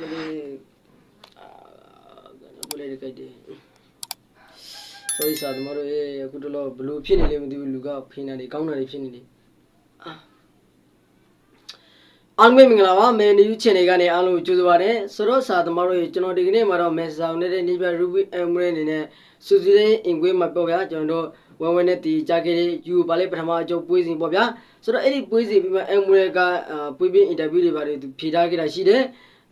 မလေးအာဘယ်လေကြိုက်တယ်ဆိုရစားသမားတို့ရေအခုတော့ဘလို့ဖြစ်နေလဲမသိဘူးလူကဖိနေတယ်ကောင်းတာတွေဖြစ်နေတယ်အာအားလုံးပဲမင်္ဂလာပါမယ်နေယူချန်နယ်ကနေအားလုံးကြိုဆိုပါရစေဆိုတော့စာသမားတို့ရေကျွန်တော်ဒီကနေ့မှာတော့မယ်ဆောင်နေတဲ့နေပြ Ruby Emerald အနေနဲ့စူစီတဲ့အင်ကွေးမှာပေါ့ဗျာကျွန်တော်တို့ဝမ်ဝမ်နဲ့တီကြခဲ့တဲ့ယူပါလေပထမအကျုပ်ပွေးစဉ်ပေါ့ဗျာဆိုတော့အဲ့ဒီပွေးစဉ်ပြီးမှ Emerald ကအာပွေးပြင်းအင်တာဗျူးတွေပါတယ်သူဖြေထားခဲ့တာရှိတယ်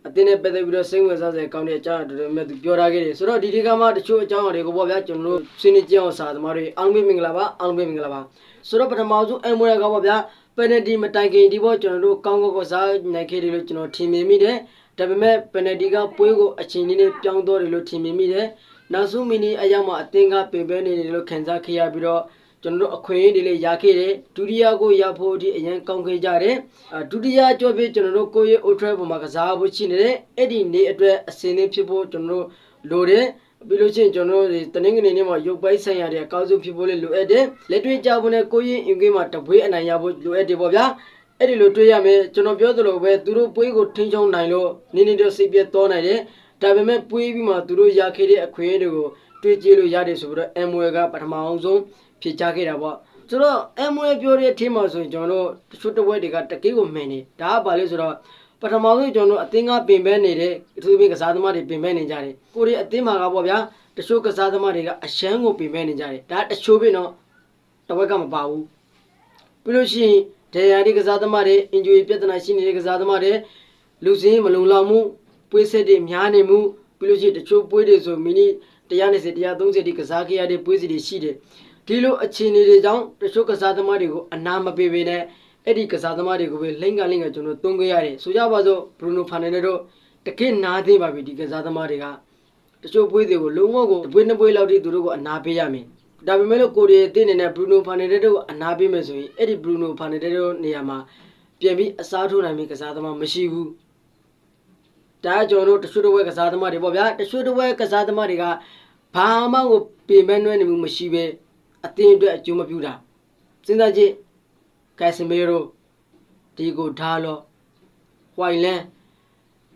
အတင်းနဲ့ပတ်သက်ပြီးတော့စိတ်ဝင်စားစရာကောင်းတဲ့အကြောင်းအတော်များများသူပြောထားခဲ့တယ်ဆိုတော့ဒီဒီကမှတချို့အကြောင်းအရာတွေကိုပေါ့ဗျာကျွန်တော်တို့ဆွေးနွေးကြအောင်စာသမားတွေအားလုံးပဲမင်္ဂလာပါအားလုံးပဲမင်္ဂလာပါဆိုတော့ပထမဆုံး Emerald ကပေါ့ဗျာပယ်နတီမတိုင်ခင်ဒီပေါ့ကျွန်တော်တို့ကောင်းကောင်းကစားနိုင်ခဲ့တယ်လို့ကျွန်တော်ထင်မြင်မိတယ်ဒါပေမဲ့ပယ်နတီကပွဲကိုအချိန်လေးနဲ့ပြောင်းသွားတယ်လို့ထင်မြင်မိတယ်နောက်ဆုံးမီနီအရောက်မှာအသင်းကပင်ပန်းနေတယ်လို့ခံစားခဲ့ရပြီးတော့ ကျွန်တော်တို့အခွင့်အရေးတွေလည်းရခဲ့တယ်ဒုတိယကိုရဖို့ဒီအရင်ကောင်းခဲ့ကြတယ်အာဒုတိယကြောပြီးကျွန်တော်တို့ကိုယ့်ရဲ့ ultra ပေါ်မှာကစားဖို့ရှိနေတယ်အဲ့ဒီနေ့အတွက်အစင်းလေးဖြစ်ဖို့ကျွန်တော်တို့လိုတယ်ပြီးလို့ချင်းကျွန်တော်တို့ဒီတနင်္ဂနွေနေ့မှာရုပ်ပိုင်းဆိုင်ရာတွေအကောင်းဆုံးဖြစ်ဖို့လည်းလိုအပ်တယ်လက်တွေ့ကြဖို့နဲ့ကိုယ့်ရဲ့အင်္ဂိမ်းမှာတပွေးအနိုင်ရဖို့လိုအပ်တယ်ပေါ့ဗျာအဲ့ဒီလိုတွေးရမယ်ကျွန်တော်ပြောသလိုပဲသူတို့ပွေးကိုထိန်းချုပ်နိုင်လို့နင်းနေတော့စိတ်ပြတ်သွားနိုင်တယ်ဒါပေမဲ့ပွေးပြီးမှသူတို့ရခဲ့တဲ့အခွင့်အရေးတွေကိုတွေးကြည့်လို့ရတယ်ဆိုပြီးတော့ MWL ကပထမအောင်ဆုံး ဖြေချခဲ့တာပေါ့ဆိုတော့ MWL ပြောတဲ့အထင်းမှာဆိုရင်ကျွန်တော်တို့တချို့တစ်ဝက်တွေကတကယ့်ကိုမှန်နေဒါကဘာလဲဆိုတော့ပထမဆုံးကျွန်တော်တို့အသင်းကပင်ပန်းနေတဲ့အထူးသဖြင့်ကစားသမားတွေပင်ပန်းနေကြတယ်ကိုရီအသင်းမှာကပေါ့ဗျာတချို့ကစားသမားတွေကအရှမ်းကိုပင်ပန်းနေကြတယ်ဒါတချို့ပဲနော်တစ်ဝက်ကမပါဘူးပြီးလို့ရှိရင်ဒေယာဒီကစားသမားတွေအင်ဂျူရီပြဿနာရှိနေတဲ့ကစားသမားတွေလူစင်းမလုံလောက်မှုပွေးဆက်တွေများနေမှုပြီးလို့ရှိရင်တချို့ပွေးတွေဆိုမီနီ120 130ဒီကစားခဲ့ရတဲ့ပွေးစီတွေရှိတယ် ဒီလိုအခြေအနေတွေကြောင့်တချို့ကစားသမားတွေကိုအနာမပေးပေးနဲ့အဲ့ဒီကစားသမားတွေကိုပဲလိမ့်ကလိမ့်ကကျွန်တော်သုံးခဲ့ရတယ်ဆိုကြပါစို့ဘရူနိုဖာနယ်တို့တကယ့်နားသေးပါပြီဒီကစားသမားတွေကတချို့ပွေးတွေကိုလုံးဝကိုတစ်ပွေးနှစ်ပွေးလောက်ထိသူတို့ကအနာပေးရမယ်ဒါပေမဲ့လို့ကိုရီအသင်းအနေနဲ့ဘရူနိုဖာနယ်တို့ကိုအနာပေးမယ်ဆိုရင်အဲ့ဒီဘရူနိုဖာနယ်တို့နေရာမှာပြန်ပြီးအစားထိုးနိုင်ပြီကစားသမားမရှိဘူးဒါကကျွန်တော်တို့တချို့တစ်ဝက်ကစားသမားတွေပေါ့ဗျာတချို့တစ်ဝက်ကစားသမားတွေကဘာမှကိုပြင်ပန်းနှွဲနေမှုမရှိပဲ အသင်းအတွက်အကျိုးမပြုတာစဉ်းစားကြည့်ကက်စမီရိုဒီကိုဒါလောဝိုင်လန်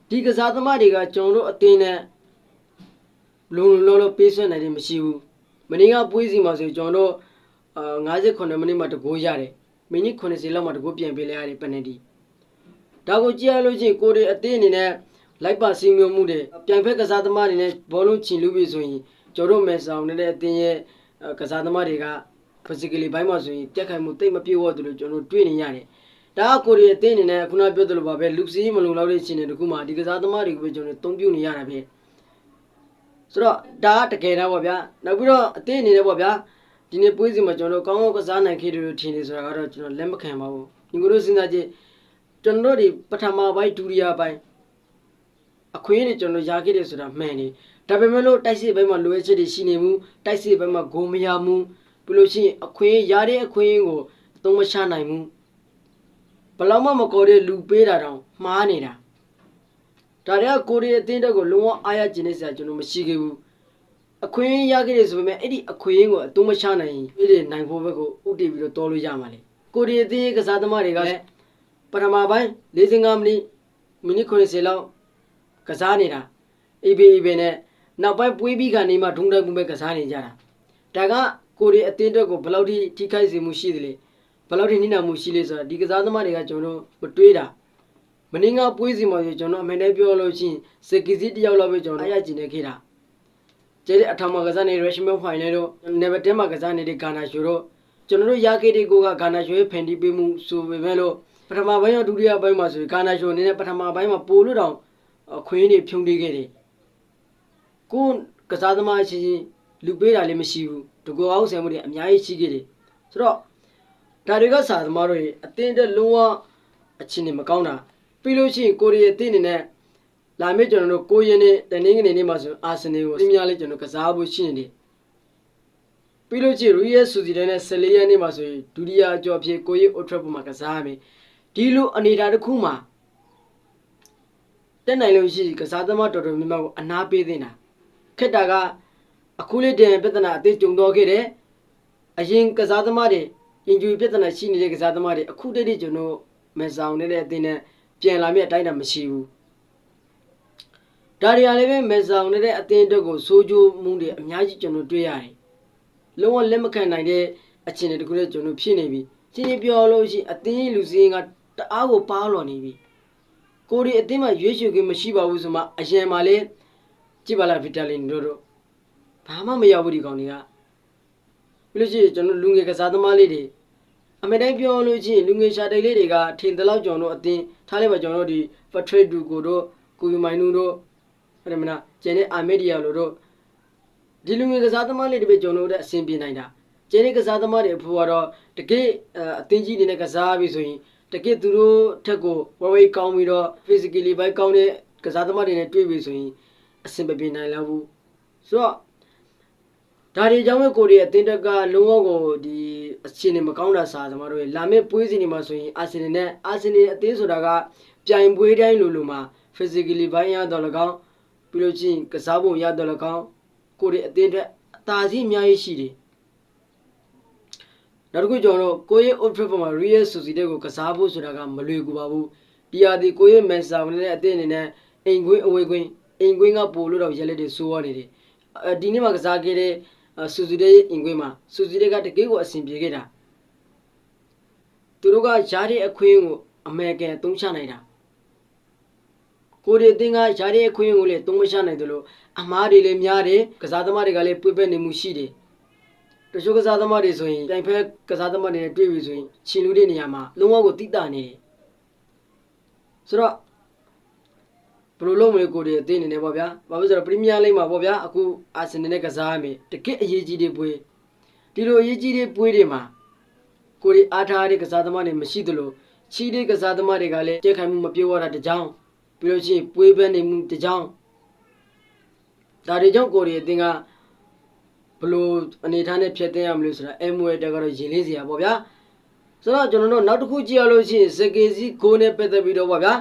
ဒီကစားသမားတွေကကျွန်တော်တို့အသင်းနဲ့လုံလုံလောက်ပေးဆွနိုင်တယ်မရှိဘူးမင်းကပွေးစီမှာဆိုကျွန်တော်တို့အာ58မိနစ်မှာတကိုးရတယ်မိနစ်80လောက်မှာတကိုးပြန်ပေးလိုက်ရတယ်ပနတီဒါကိုကြည့်ရလို့ချင်းကိုရီအသင်းအနေနဲ့လိုက်ပါစီမျိုးမှုတွေပြန်ဖက်ကစားသမားတွေနဲ့ဘောလုံးချင်လူပြီဆိုရင်ကျွန်တော်တို့မယ်ဆောင်နေတဲ့အသင်းရဲ့ ကစားသမားတွေက physically ဘိုင်းမှာဆိုရင်တက်ခိုင်မှုတိတ်မပြေဝတ်တယ်လို့ကျွန်တော်တို့တွေ့နေရတယ်။ဒါကကိုရီအသင်းအနေနဲ့ခုနပြောသလိုပါပဲလူစီးမလုံလောက်တဲ့ရှင်တွေတခုမှဒီကစားသမားတွေကိုပဲကျွန်တော်တို့သုံးပြုနေရတာပဲ။ဆိုတော့ဒါကတကယ်တော့ပေါ့ဗျာ။နောက်ပြီးတော့အသင်းအနေနဲ့ပေါ့ဗျာဒီနေ့ပွဲစီမှာကျွန်တော်တို့ကောင်းကောင်းကစားနိုင်ခဲ့တယ်လို့ထင်နေဆိုတာကတော့ကျွန်တော်လက်မခံပါဘူး။ညီကိုတို့စဉ်းစားကြည့်ကျွန်တော်တို့ဒီပထမပိုင်းဒုတိယပိုင်းအခွင့်အရေးကျွန်တော်ရခဲ့တယ်ဆိုတာမှန်တယ် ဒါပေမဲ့လို့တိုက်စစ်ဘက်မှာလိုအပ်ချက်တွေရှိနေမှုတိုက်စစ်ဘက်မှာဂိုးမရမှုပြီးလို့ရှိရင်အခွင့်ရတဲ့အခွင့်အရေးကိုအသုံးမချနိုင်ဘူးဘလောက်မှမကော်တဲ့လူပေးတာတောင်မှားနေတာဒါတွေကကိုရီးအသင်းတက်ကိုလုံးဝအားရကျင်နေစရာကျွန်တော်မရှိခဲ့ဘူးအခွင့်ရခဲ့တယ်ဆိုပေမဲ့အဲ့ဒီအခွင့်အရေးကိုအသုံးမချနိုင်ရင်အဲ့ဒီနိုင်ဖို့ဘက်ကိုဥတည်ပြီးတော့တော်လို့ရမှာလေကိုရီးအသင်းကစားသမားတွေကလည်းပထမပိုင်း45မိနစ်မိနစ်90လောက်ကစားနေတာအေးဘေးအေးဘေးနဲ့ နောက်ပိုင်းပွေးပြီးကနေမှဒုံတိုက်မှုပဲကစားနေကြတာဒါကကိုရီအတင်းတက်ကိုဘယ်လောက်ထိထိခိုက်စေမှုရှိသလဲဘယ်လောက်ထိနိနာမှုရှိလဲဆိုတာဒီကစားသမားတွေကကျွန်တော်တို့မတွေးတာမင်းကပွေးစီမှာကျွန်တော်အမှန်တည်းပြောလို့ရှိရင်စကီစီတယောက်လောက်ပဲကျွန်တော်အားရကျင်နေခဲ့တာကျတဲ့အထောင်မှာကစားနေရရှမဖိုင်နယ်တို့နေဗတင်မှာကစားနေတဲ့ဂါနာရှိုတို့ကျွန်တော်တို့ရခဲ့တဲ့ကိုကဂါနာရှိုရဲ့ဖန်တီးပေးမှုဆိုပေမဲ့လို့ပထမပိုင်းရောဒုတိယပိုင်းမှာဆိုဂါနာရှိုအနေနဲ့ပထမပိုင်းမှာပို့လို့တောင်ခွင်းတွေဖြုံးပေးခဲ့တယ် ကိုကစားသမားချင်းချင်းလူပေးတာလည်းမရှိဘူးတကူအောင်ဆယ်မှုတွေအများကြီးရှိခဲ့တယ်ဆိုတော့ဒါတွေကစာသမားတို့ရဲ့အတင်းတက်လုံးဝအချင်းနေမကောင်းတာပြီးလို့ရှိရင်ကိုရီးယားတင်းနေနဲ့လာမယ့်ကျွန်တော်တို့ကိုရင်းနဲ့တနင်္ဂနွေနေ့မှာဆိုအာဆင်နယ်ကိုအများလေးကျွန်တော်ကစားဖို့ရှိနေတယ်ပြီးလို့ရှိရင်ရီယယ်ဆူစီဒန်နဲ့ဆယ်လေးရက်နေ့မှာဆိုရင်ဒုတိယအကျော်ဖြစ်ကိုရီးအိုထရက်ပေါ်မှာကစားရမယ်ဒီလိုအနေအထားတစ်ခုမှာတက်နိုင်လို့ရှိကစားသမားတော်တော်များများကိုအနာပေးသင့်တာ ခက်တာကအခုလေးတည်းပြဿနာအသေးကြုံတော့ခဲ့တယ်အရင်ကစားသမားတွေအင်ဂျူပြဿနာရှိနေတဲ့ကစားသမားတွေအခုတည်းတည်းကျွန်တော်မဆောင်နေတဲ့အသင်းနဲ့ပြန်လာမြအတိုင်းတာမရှိဘူးဒါတွေကလည်းပဲမဲဆောင်နေတဲ့အသင်းအတွက်ကိုစိုးကျိုးမှုတွေအများကြီးကျွန်တော်တွေ့ရတယ်လုံးဝလက်မခံနိုင်တဲ့အခြေအနေတခုနဲ့ကျွန်တော်ဖြစ်နေပြီချင်းချင်းပြောလို့ရှိရင်အသင်းလူစည်းကတအားကိုပါလော်နေပြီကိုဒီအသင်းမှာရွေးချယ်ခွင့်မရှိပါဘူးဆိုမှအရင်မှာလေ ကြည့်ပါလားဗီတာလင်တို့တို့ဘာမှမရောက်ဘူးဒီကောင်တွေကပြီးလို့ရှိရင်ကျွန်တော်လူငယ်ကစားသမားလေးတွေအမေတိုင်းပြောလို့ရှိရင်လူငယ်ရှာတိုက်လေးတွေကထင်တယ်လို့ကျွန်တော်တို့အသင်းထားလိုက်ပါကျွန်တော်တို့ဒီဖထရစ်ဒူကိုတို့ကိုယူမိုင်နူတို့ဟုတ်တယ်မလားကျန်တဲ့အာမေဒီယာလိုတို့ဒီလူငယ်ကစားသမားလေးတွေပဲကျွန်တော်တို့အဆင်ပြေနိုင်တာကျန်တဲ့ကစားသမားတွေအဖို့ကတော့တကယ်အသင်းကြီးတွေနဲ့ကစားပြီဆိုရင်တကယ်သူတို့ထက်ကိုဝဝေးကောင်းပြီးတော့ physically ဘိုက်ကောင်းတဲ့ကစားသမားတွေနဲ့တွေ့ပြီဆိုရင် အဆင်မပြေနိုင်လောက်ဘူးဆိုတော့ဒါတွေကြောင့်ပဲကိုရီးယားအသင်းတက်ကလုံးဝကိုဒီအခြေအနေမကောင်းတာစားသမားတို့ရဲ့လာမယ့်ပွဲစဉ်တွေမှာဆိုရင်အာဆင်နယ်နဲ့အာဆင်နယ်အသင်းဆိုတာကပြိုင်ပွဲတိုင်းလိုလိုမှာ physically ဘိုင်းရတော့၎င်းပြီးလို့ချင်းကစားပုံရတော့၎င်းကိုရီးယားအသင်းအတွက်အသာစီးအများကြီးရှိတယ်နောက်တစ်ခုကျွန်တော်တို့ကိုရဲ့ old trafford မှာ real society ကိုကစားဖို့ဆိုတာကမလွယ်ကူပါဘူးဒီဟာဒီကိုရဲ့ manchester ဝင်တဲ့အသင်းအနေနဲ့အိမ်ကွင်းအဝေးကွင်း အိမ်ကွင်းကပို့လို့တော့ရက်လက်တွေစိုးရနေတယ်အဲဒီနေ့မှာကစားခဲ့တဲ့ဆူဇီတဲ့အိမ်ကွင်းမှာဆူဇီတဲ့ကတကယ်ကိုအဆင်ပြေခဲ့တာသူတို့ကရားတဲ့အခွင့်ကိုအမေရိကန်သုံးချနိုင်တာကိုရီအသင်းကရားတဲ့အခွင့်ကိုလည်းသုံးမချနိုင်တယ်လို့အမားတွေလည်းများတယ်ကစားသမားတွေကလည်းပြည့်ပက်နေမှုရှိတယ်တချို့ကစားသမားတွေဆိုရင်တိုင်ဖက်ကစားသမားတွေနဲ့တွေ့ပြီဆိုရင်ခြင်လူတဲ့နေရာမှာလုံးဝကိုတိတာနေတယ်ဆိုတော့ ဘယ်လိုလုပ်မလဲကိုတွေအသင်းအနေနဲ့ပေါ့ဗျာဘာလို့ဆိုတော့ပရီးမီးယားလိဂ်မှာပေါ့ဗျာအခုအာဆင်နယ်နဲ့ကစားရမယ်တကယ့်အရေးကြီးတဲ့ပွဲဒီလိုအရေးကြီးတဲ့ပွဲတွေမှာကိုတွေအားထားတဲ့ကစားသမားတွေမရှိသလိုချီးတဲ့ကစားသမားတွေကလည်းကြက်ခိုင်မှုမပြောရတာတကြောင်ပြီးလို့ရှိရင်ပွဲပဲနေမှုတကြောင်ဒါတွေကြောင့်ကိုတွေအသင်းကဘလို့အနေထားနဲ့ဖြတ်သိမ်းရမလို့ဆိုတာအမွေတက်ကတော့ရင်လေးစရာပေါ့ဗျာဆိုတော့ကျွန်တော်တို့နောက်တစ်ခုကြည့်ရလို့ရှိရင်စကေစီကိုနဲ့ပတ်သက်ပြီးတော့ပေါ့ဗျာ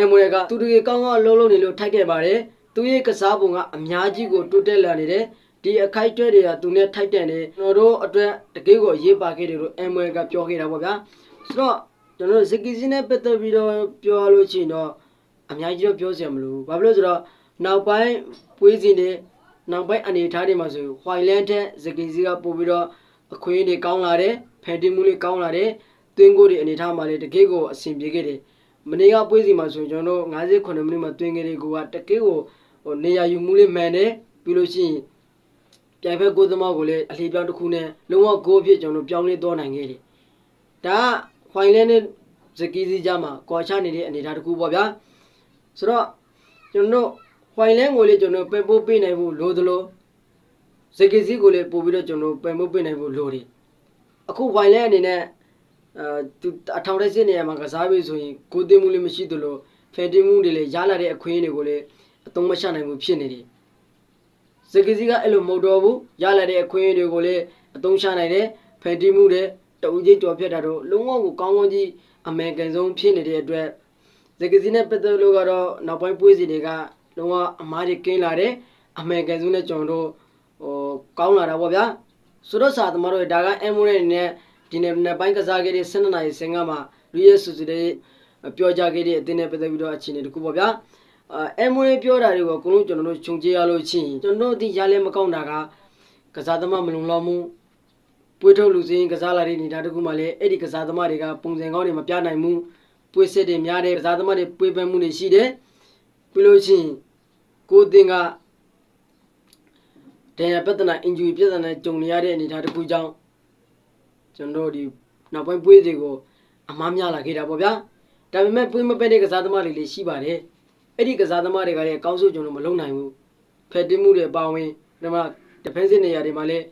အမွေကသူတွေကောင်းကောင်းလုံးလုံးနေလို့ထိုက်ခဲ့ပါတယ်သူရဲ့ကစားပုံကအများကြီးကိုတိုးတက်လာနေတယ်ဒီအခိုက်အတန့်တွေကသူနဲ့ထိုက်တန်တယ်ကျွန်တော်တို့အတွက်တကယ်ကိုရေးပါခဲ့တယ်လို့အမွေကပြောခဲ့တာပေါ့ဗျာဆိုတော့ကျွန်တော်တို့စကီစီနဲ့ပတ်သက်ပြီးတော့ပြောရလို့ရှိရင်တော့အများကြီးတော့ပြောစရာမလိုဘူးဘာဖြစ်လို့ဆိုတော့နောက်ပိုင်းပွေးစဉ်တွေနောက်ပိုင်းအနေထားတွေမှာဆိုဟွိုင်လန်တဲ့စကီစီကပို့ပြီးတော့အခွင့်အရေးကောင်းလာတယ်ဖန်တီးမှုလေးကောင်းလာတယ်သွင်းကိုတွေအနေထားမှာလည်းတကယ်ကိုအဆင်ပြေခဲ့တယ် မနေ့ကပွဲစီမှာဆိုရင်ကျွန်တော်တို့58မိနစ်မှာသွင်းခဲ့တဲ့ကိုကတကယ်ကိုဟိုနေရာယူမှုလေးမှန်တယ်ပြီးလို့ရှိရင်ပြိုင်ဖက်ကိုသမားကိုလည်းအလှပြောင်းတစ်ခုနဲ့လုံးဝဂိုးအဖြစ်ကျွန်တော်ပြောင်းလဲသွားနိုင်ခဲ့တယ်ဒါကဟွိုင်လန်နဲ့ဇကီစီကြားမှာကွာချနေတဲ့အနေအထားတစ်ခုပေါ့ဗျာဆိုတော့ကျွန်တော်တို့ဟွိုင်လန်ကိုလည်းကျွန်တော်ပယ်ပို့ပေးနိုင်ဖို့လိုသလိုဇကီစီကိုလည်းပို့ပြီးတော့ကျွန်တော်ပယ်ပို့ပေးနိုင်ဖို့လိုတယ်အခုဟွိုင်လန်အနေနဲ့ အဲသူအထောင်တက်စစ်နေရာမှာကစားပြီးဆိုရင်ကိုသိမှုလည်းမရှိသလိုဖန်တီးမှုတွေလည်းရလာတဲ့အခွင့်အရေးတွေကိုလည်းအသုံးမချနိုင်ဘူးဖြစ်နေတယ်စကစီကအဲ့လိုမဟုတ်တော့ဘူးရလာတဲ့အခွင့်အရေးတွေကိုလည်းအသုံးချနိုင်တယ်ဖန်တီးမှုတွေတဦးကြီးတော်ဖြတ်တာတော့လုံးဝကိုကောင်းကောင်းကြီးအမေကန်ဆုံးဖြစ်နေတဲ့အတွက်စကစီနဲ့ပတ်သက်လို့ကတော့နောက်ပိုင်းပွဲစီတွေကလုံးဝအမားတွေကင်းလာတယ်အမေကန်ဆုံးနဲ့ကျွန်တော်တို့ဟိုကောင်းလာတာပေါ့ဗျာဆိုတော့စာသမားတို့ဒါကအမ်မိုရဲနဲ့ ဒီနေ့နေ့ပိုင်းကစားခဲ့တဲ့12နာရီစင်ကမှာရီယယ်ဆူစီတဲ့ပြောကြခဲ့တဲ့အတင်းနဲ့ပတ်သက်ပြီးတော့အခြေအနေတခုပေါ့ဗျာအဲမွေးပြောတာတွေကိုအကုန်လုံးကျွန်တော်တို့ခြုံကြရလို့ချင်းကျွန်တော်တို့ဒီရလဲမကောင်းတာကကစားသမားမလုံလောက်မှုပွေးထုတ်လူစင်းကစားလာတဲ့နေတာတခုမှလည်းအဲ့ဒီကစားသမားတွေကပုံစံကောင်းတွေမပြနိုင်ဘူးပွေးစစ်တွေများတယ်ကစားသမားတွေပွေးပန်းမှုတွေရှိတယ်ပြီးလို့ချင်းကိုတင်ကဒဏ်ရာပြဿနာ injury ပြဿနာကြုံနေရတဲ့အနေအထားတစ်ခုကြောင့် ကျွန်တော်တို့ဒီနောက်ပိုင်းပွေးတွေကိုအမားများလာခဲ့တာပေါ့ဗျာဒါပေမဲ့ပွေးမပက်တဲ့ကစားသမားတွေလည်းရှိပါတယ်အဲ့ဒီကစားသမားတွေကလည်းအကောင်းဆုံးကျွန်တော်မလုပ်နိုင်ဘူးဖက်တင်မှုတွေပါဝင်ဒီမှာ defensive နေရာတွေမှာလည်း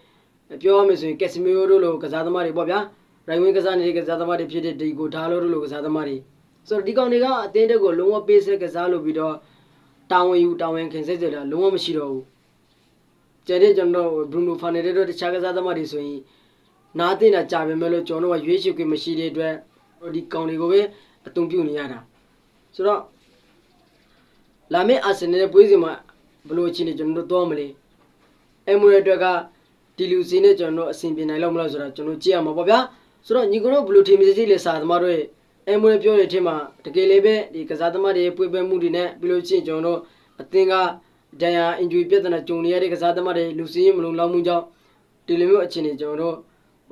ပြောရမယ်ဆိုရင်ကက်စမီယိုတို့လိုကစားသမားတွေပေါ့ဗျာရိုင်ဝင်းကစားနေတဲ့ကစားသမားတွေဖြစ်တဲ့ဒီကိုဒါလိုတို့လိုကစားသမားတွေဆိုတော့ဒီကောင်တွေကအသင်းတက်ကိုလုံးဝပေးဆက်ကစားလို့ပြီးတော့တာဝန်ယူတာဝန်ခင်စိတ်ကြတာလုံးဝမရှိတော့ဘူးကျန်တဲ့ကျွန်တော်ဘရူနိုဖာနယ်တို့တခြားကစားသမားတွေဆိုရင် နားတင်တာကြာပဲမဲ့လို့ကျွန်တော်ကရွေးချယ်ခွင့်မရှိတဲ့အတွက်ဒီကောင်တွေကိုပဲအသုံးပြုနေရတာဆိုတော့လာမယ့်အာဆင်နယ်ပွဲစဉ်မှာဘယ်လိုအခြေအနေကျွန်တော်တို့သွားမလဲအမွေအတွက်ကဒီလူစီနဲ့ကျွန်တော်တို့အဆင်ပြေနိုင်လောက်မလားဆိုတာကျွန်တော်ကြည့်ရမှာပေါ့ဗျာဆိုတော့ညီကတော့ဘယ်လိုထင်မြင်စီလဲစာသမားတို့ရဲ့အမွေပြောတဲ့အထက်မှာတကယ်လေးပဲဒီကစားသမားတွေပွေပဲမှုတွေနဲ့ပြီးလို့ချင်းကျွန်တော်တို့အအသင်းကဒဏ်ရာအင်ဂျွေပြဿနာကြုံနေရတဲ့ကစားသမားတွေလူစည်းရင်မလုံလောက်မှုကြောင့်ဒီလိုမျိုးအခြေအနေကျွန်တော်တို့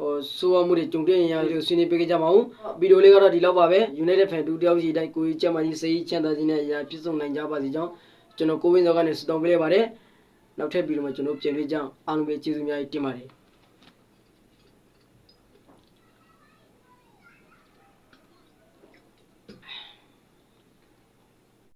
ဟိုဆိုးရမှုတွေကြုံတွေ့နေရတယ်လို့ဆွေးနွေးပေးကြပါဦးဗီဒီယိုလေးကတော့ဒီလောက်ပါပဲ United Fan တူတယောက်စီတိုင်းကိုကြီးချက်မကြီးစိတ်ချမ်းသာခြင်းနဲ့အရာပြည့်စုံနိုင်ကြပါစေကြောင်းကျွန်တော်ကိုဝင်းစောကနေစတောင်းပေးလိုက်ပါတယ်နောက်ထပ်ဗီဒီယိုမှာကျွန်တော်ပြန်တွေ့ကြအောင်အားလုံးပဲကျေးဇူးများကြီးတင်ပါတယ်